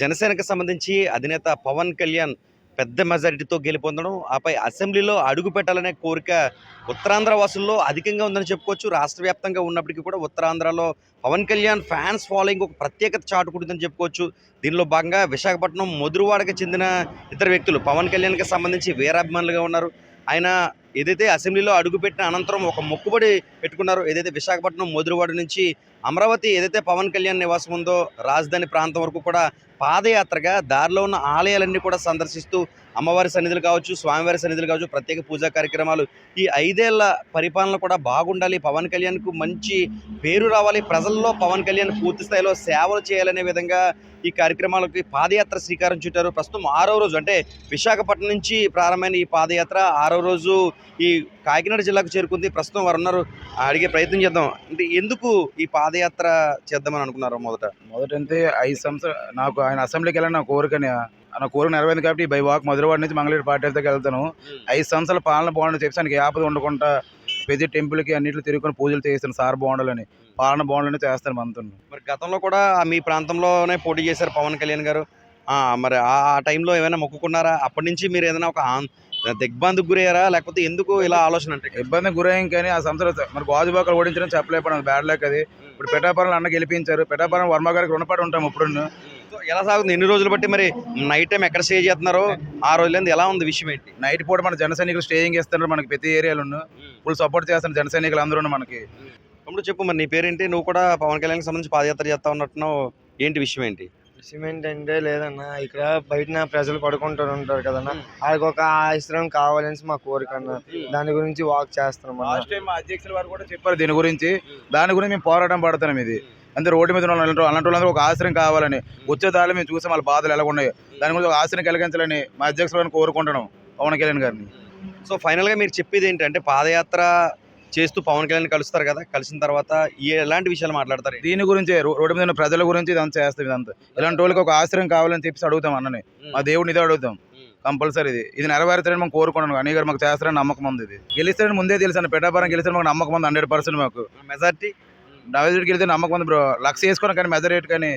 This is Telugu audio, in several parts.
జనసేనకు సంబంధించి అధినేత పవన్ కళ్యాణ్ పెద్ద మెజారిటీతో గెలుపొందడం ఆపై అసెంబ్లీలో అడుగు పెట్టాలనే కోరిక ఉత్తరాంధ్ర వాసుల్లో అధికంగా ఉందని చెప్పుకోవచ్చు. రాష్ట్ర వ్యాప్తంగా ఉన్నప్పటికీ కూడా ఉత్తరాంధ్రలో పవన్ కళ్యాణ్ ఫ్యాన్స్ ఫాలోయింగ్ ఒక ప్రత్యేకత చాటుకుంటుందని చెప్పుకోవచ్చు. దీనిలో భాగంగా విశాఖపట్నం ముదురువాడకు చెందిన ఇద్దరు వ్యక్తులు పవన్ కళ్యాణ్కి సంబంధించి వీరాభిమానులుగా ఉన్నారు. ఆయన ఏదైతే అసెంబ్లీలో అడుగుపెట్టిన అనంతరం ఒక మొక్కుబడి పెట్టుకున్నారో ఏదైతే విశాఖపట్నం మధురవాడ నుంచి అమరావతి ఏదైతే పవన్ కళ్యాణ్ నివాసం ఉందో రాజధాని ప్రాంతం వరకు కూడా పాదయాత్రగా దారిలో ఉన్న ఆలయాలన్నీ కూడా సందర్శిస్తూ అమ్మవారి సన్నిధులు కావచ్చు స్వామివారి సన్నిధులు కావచ్చు ప్రత్యేక పూజా కార్యక్రమాలు ఈ ఐదేళ్ళ పరిపాలన కూడా బాగుండాలి. పవన్ కళ్యాణ్కు మంచి పేరు రావాలి. ప్రజల్లో పవన్ కళ్యాణ్ పూర్తి స్థాయిలో సేవలు చేయాలనే విధంగా ఈ కార్యక్రమాలకి పాదయాత్ర శ్రీకారం చుట్టారు. ప్రస్తుతం ఆరో రోజు అంటే విశాఖపట్నం నుంచి ప్రారంభమైన ఈ పాదయాత్ర ఆరో రోజు ఈ కాకినాడ జిల్లాకు చేరుకుంది. ప్రస్తుతం వారు ఉన్నారు. అడిగే ప్రయత్నం చేద్దాం. అంటే ఎందుకు ఈ పాదయాత్ర చేద్దామని అనుకున్నారు మొదట? మొదటంతే ఐదు సంవత్సరాలు నాకు ఆయన అసెంబ్లీకి వెళ్ళాలని నా కోరికని నా కోరిక నెరవేరింది కాబట్టి బై వాక్ మధురవాడ నుంచి మంగళగిరి పార్టీ దగ్గరికి వెళ్తాను. ఐదు సంవత్సరాల పాలన బాగుండని చెప్పి ఆయనకి ఆపద ఉండకుండా ప్రతి టెంపుల్కి అన్నింటిలో తిరుగుకొని పూజలు చేస్తాను సార్ బాగుండాలని. పాలన బాగుండాలని చేస్తాను మనతో మరి గతంలో కూడా మీ ప్రాంతంలోనే పోటీ చేశారు పవన్ కళ్యాణ్ గారు. మరి ఆ టైంలో ఏమైనా మొక్కుకున్నారా? అప్పటి నుంచి మీరు ఏదైనా ఒక దిగ్బంధకు గురయ్యారా? లేకపోతే ఎందుకు ఇలా ఆలోచన అంటే? ఇబ్బంది గురయ్యాం కానీ ఆ సంవత్సరం మరి గాజుబాకలు ఓడించడం చెప్పలేకపోవడం బ్యాడ్ లక్ అది. ఇప్పుడు పిఠాపురం అన్న గెలిపించారు. పిఠాపురం వర్మ గారికి రుణపడి ఉంటాం ఇప్పుడు ఎలా సాగుతుంది? ఎన్ని రోజులు బట్టి మరి నైట్ టైం ఎక్కడ స్టే చేస్తున్నారో? ఆ రోజులందు ఎలా ఉంది విషయం ఏంటి? నైట్ పూట మన జన సైనికులు స్టేయింగ్ ఇస్తున్నారు మనకి ప్రతి ఏరియాలో ఫుల్ సపోర్ట్ చేస్తున్నారు జన సైనికులు అందరూ మనకి. తమ్ముడు చెప్పు మరి నీ పేరేంటి? నువ్వు కూడా పవన్ కళ్యాణ్ సంబంధించి పాదయాత్ర చేస్తా ఉన్నట్టున్నావు. ఏంటి విషయం ఏంటి? సిమెంట్ అంటే లేదన్న ఇక్కడ బయట ప్రజలు పడుకుంటూ ఉంటారు కదన్న. వాళ్ళకి ఒక ఆశ్రయం కావాలని మా కోరిక అన్న. దాని గురించి వాక్ చేస్తున్నాం లాస్ట్ టైం మా అధ్యక్షుల వారు కూడా చెప్పారు దీని గురించి. దాని గురించి మేము పోరాటం పడుతున్నాం ఇది. అంటే రోడ్డు మీద ఉన్న అలాంటి వాళ్ళందరూ ఒక ఆశ్రయం కావాలని వచ్చే దారిలో మేము చూసాం వాళ్ళ బాధలు ఎలా ఉన్నాయి. దాని గురించి ఒక ఆశ్రయం కలిగించాలని మా అధ్యక్షుల వారిని కోరుకుంటున్నాం పవన్ కళ్యాణ్ గారిని. సో ఫైనల్గా మీరు చెప్పేది ఏంటంటే పాదయాత్ర చేస్తూ పవన్ కళ్యాణ్ కలుస్తారు కదా కలిసిన తర్వాత ఎలాంటి విషయాలు మాట్లాడతారు? దీని గురించి రోడ్డు మీద ఉన్న ప్రజల గురించి ఇదంతా చేస్తాం ఇదంతా. ఇలాంటి వాళ్ళకి ఒక ఆశ్రయం కావాలని చెప్పేసి అడుగుతాం అన్నని. మా దేవుడిని ఇదే అడుగుతాం. కంపల్సరీ ఇది. ఇది నెరవేరుతారని మేము కోరుకున్నాను అని గారు మాకు చేస్తారని నమ్మకం ఉంది ఇది. గెలిస్తారని ముందే తెలుసు అన్న పెట్టాపురం గెలిస్తే మాకు నమ్మకం ఉంది హండ్రెడ్ పర్సెంట్ మాకు. మెజార్టీ? డబల్ గెలిస్తే నమ్మకం ఉంది బ్రో. లక్ష వేసుకున్నాం కానీ మెజర్ రేట్ కానీ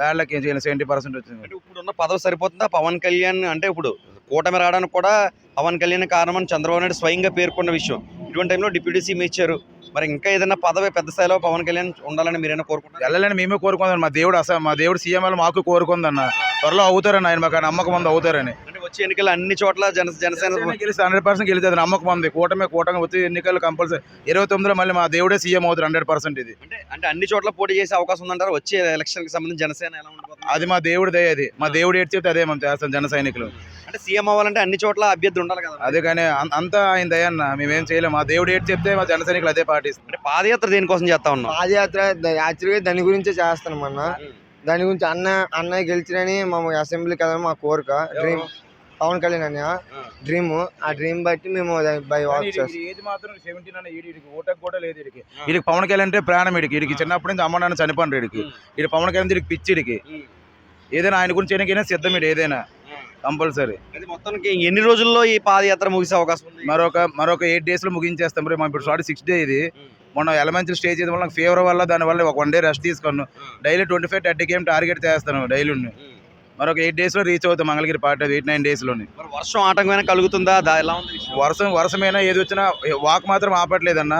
బ్యాడ్ లక్ ఏం చేయాలి? సెవెంటీ పర్సెంట్ వచ్చింది. అంటే ఇప్పుడున్న పదవి సరిపోతుందా? పవన్ కళ్యాణ్ అంటే ఇప్పుడు కూటమి రావడానికి కూడా పవన్ కళ్యాణ్ కారణమని చంద్రబాబు నాయుడు స్వయంగా పేర్కొన్న విషయం. ఇటువంటి టైంలో డిప్యూటీ సీఎం ఇచ్చారు. మరి ఇంకా ఏదైనా పదవి పెద్ద స్థాయిలో పవన్ కళ్యాణ్ ఉండాలని మీరైనా కోరుకుంటారు వెళ్ళాలని మేమే కోరుకుందాం మా దేవుడు అసలు మా దేవుడు సీఎం వాళ్ళు మాకు కోరుకుందన్న. త్వరలో అవుతారని ఆయన మాకు నమ్మకం ఉంది అవుతారని. వచ్చే ఎన్నికలు అన్ని చోట్ల జన జనసేన గెలిస్తే హండ్రెడ్ పర్సెంట్ గెలిచేది నమ్మకం ఉంది. కూటమి కూటమి వచ్చే ఎన్నికలు కంపల్సరీ ఇరవై తొమ్మిదిలో మళ్ళీ మా దేవుడే సీఎం అవుతారు హండ్రెడ్ పర్సెంట్ ఇది. అంటే అంటే అన్ని చోట్ల పోటీ చేసే అవకాశం ఉందంటారు? వచ్చే ఎలక్షన్కి సంబంధించి జనసేన ఎలా ఉండబోతుంది అది మా దేవుడి దయ అది. మా దేవుడు ఏడు చెప్తే అదే మేము చేస్తాం జన సైనికులు. అంటే సీఎం అవ్వాలంటే అన్ని చోట్ల అభ్యర్థి ఉండాలి కదా. అదే కానీ అంతా ఆయన దయ అన్న. మేమేం చేయలేము మా దేవుడు ఏడు చెప్తే మా జన సైనికులు అదే పాటిస్తాం అంటే పాదయాత్ర దేనికోసం చేస్తా ఉన్నాం పాదయాత్ర యాక్చువల్గా దాని గురించే చేస్తున్నాం అన్న. దాని గురించి అన్న అన్నయ్య గెలిచినని మా అసెంబ్లీకి వెళ్ళడం మా కోరిక. డ్రీమ్ పవన్ కళ్యాణ్ అన్న డ్రీమ్ ఆ డ్రీమ్ బట్టి మేము బై వాక్ చేస్తాం. ఏజ్ మాత్రం సెవెంటీన్ అన్న ఈడికి ఓటకు కూడా లేదు వీడికి. వీడికి పవన్ కళ్యాణ్ అంటే ప్రాణం వీడికి. వీడికి చిన్నప్పటి నుంచి అమ్మ నాన్న చనిపోండి వీడికి. వీడి పవన్ కళ్యాణ్ వీడికి పిచ్చి వీడికి. ఏదైనా ఆయన గురించి చేయడానికైనా సిద్ధం వీడు ఏదైనా. కంపల్సరీ. అది మొత్తానికి ఎన్ని రోజుల్లో ఈ పాదయాత్ర ముగిసే అవకాశం ఉంది? మరొక మరొక ఎయిట్ డేస్లో ముగించేస్తాం మరి ఇప్పుడు షార్ట్ సిక్స్ డే ఇది. మొన్న ఎలమెంచల్ స్టే చేయడం వల్ల ఫీవర్ వల్ల దాని వల్ల ఒక వన్ డే రెస్ట్ తీసుకున్నాను. Daily twenty five thirty km target చేస్తాను డైలీ. మరొక ఎయిట్ డేస్లో రీచ్ అవుతాం మంగళగిరి పార్టీ ఎయిట్ నైన్ డేస్లోని. మరి వర్షం ఆటంకమైనా కలుగుతుందా? ఎలా ఉంది? వర్షం వర్షమైనా ఏది వచ్చినా వాక్ మాత్రం ఆపట్లేదన్న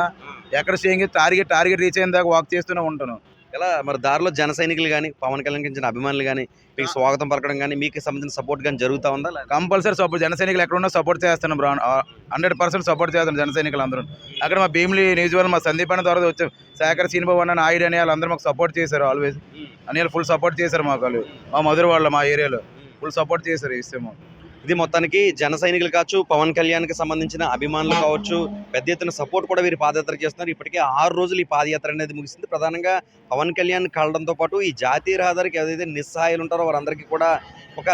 ఎక్కడ స్టేయింగ్ టార్గెట్ టార్గెట్ రీచ్ అయిన దాకా వాక్ చేస్తూనే ఉంటాను ఎలా? మరి దారిలో జన సైనికులు కానీ పవన్ కళ్యాణ్ కించిన అభిమానులు కానీ మీకు స్వాగతం పలకడం కానీ మీకు సంబంధించిన సపోర్ట్ కానీ జరుగుతూ ఉందా? కంపల్సరీ సపోర్ట్ జన సైనికులు ఎక్కడ ఉన్నా సపోర్ట్ చేస్తాను బ్రో. హండ్రెడ్ పర్సెంట్ సపోర్ట్ చేస్తాను జన సైనికులు అందరూ. అక్కడ మా భీమిలి వల్ల మా సందీప్ అన్న ద్వారా వచ్చాం శేఖర్ సీనిబాబు అన్న నాయుడు అని వాళ్ళందరూ మాకు సపోర్ట్ చేశారు ఆల్వేస్ అని ఫుల్ సపోర్ట్ చేశారు మాకు వాళ్ళు. మా మధుర వాళ్ళు మా ఏరియాలో. ఫుల్ సపోర్ట్ చేశారు ఇస్తే మాకు ఇది మొత్తానికి జన సైనికులు కావచ్చు పవన్ కళ్యాణ్కి సంబంధించిన అభిమానులు కావచ్చు పెద్ద ఎత్తున సపోర్ట్ కూడా వీరు పాదయాత్ర చేస్తున్నారు. ఇప్పటికే ఆరు రోజులు ఈ పాదయాత్ర అనేది ముగిసింది. ప్రధానంగా పవన్ కళ్యాణ్ కలడంతో పాటు ఈ జాతీయ రహదారికి ఏదైతే నిస్సహాయాలు ఉంటారో వారందరికీ కూడా ఒక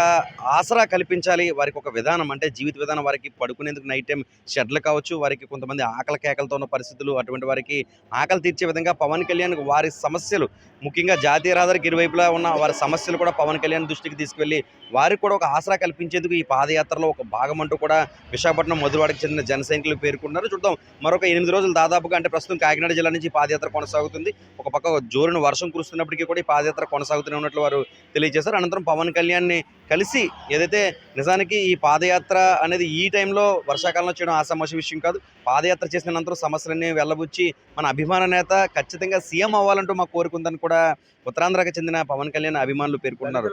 ఆసరా కల్పించాలి. వారికి ఒక విధానం అంటే జీవిత విధానం వారికి పడుకునేందుకు నైట్ టైం షెడ్లు కావచ్చు వారికి కొంతమంది ఆకలి కేకలతో ఉన్న పరిస్థితులు అటువంటి వారికి ఆకలి తీర్చే విధంగా పవన్ కళ్యాణ్ వారి సమస్యలు ముఖ్యంగా జాతీయ రహదారికి ఇరువైపులా ఉన్న వారి సమస్యలు కూడా పవన్ కళ్యాణ్ దృష్టికి తీసుకువెళ్ళి వారికి కూడా ఒక ఆసరా కల్పించేందుకు ఈ పాదయాత్రలో ఒక భాగం అంటూ కూడా విశాఖపట్నం మధురవాడకి చెందిన జన సైనికులు పేర్కొన్నారు. చూద్దాం మరొక ఎనిమిది రోజులు దాదాపుగా అంటే ప్రస్తుతం కాకినాడ జిల్లా నుంచి పాదయాత్ర కొనసాగుతుంది. ఒక పక్క జోరును వర్షం కురుస్తున్నప్పటికీ కూడా ఈ పాదయాత్ర కొనసాగుతూనే ఉన్నట్లు వారు తెలియజేశారు. అనంతరం పవన్ కళ్యాణ్ని కలిసి ఏదైతే నిజానికి ఈ పాదయాత్ర అనేది ఈ టైంలో వర్షాకాలంలో చేయడం ఆసమాష విషయం కాదు పాదయాత్ర చేసిన అనంతరం సమస్యలన్నీ వెళ్ళబుచ్చి మన అభిమాన నేత ఖచ్చితంగా సీఎం అవ్వాలంటూ మా కోరుకుందని కూడా ఉత్తరాంధ్రకు చెందిన పవన్ కళ్యాణ్ అభిమానులు పేర్కొన్నారు.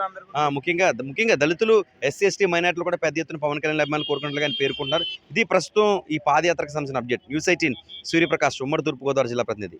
ముఖ్యంగా ముఖ్యంగా దళితులు ఎస్సీ ఎస్టీ మైనార్టీలు కూడా పెద్ద ఎత్తున పవన్ కళ్యాణ్ అభిమానులు కోరుకున్నట్లుగా ఆయన పేర్కొంటున్నారు. ఇది ప్రస్తుతం ఈ పాదయాత్రకు సంబంధించిన అప్డేట్. న్యూస్ ఎయిటీన్ సూర్యప్రకాష్ ఉమ్మడి తూర్పుగోదావరి జిల్లా ప్రతినిధి.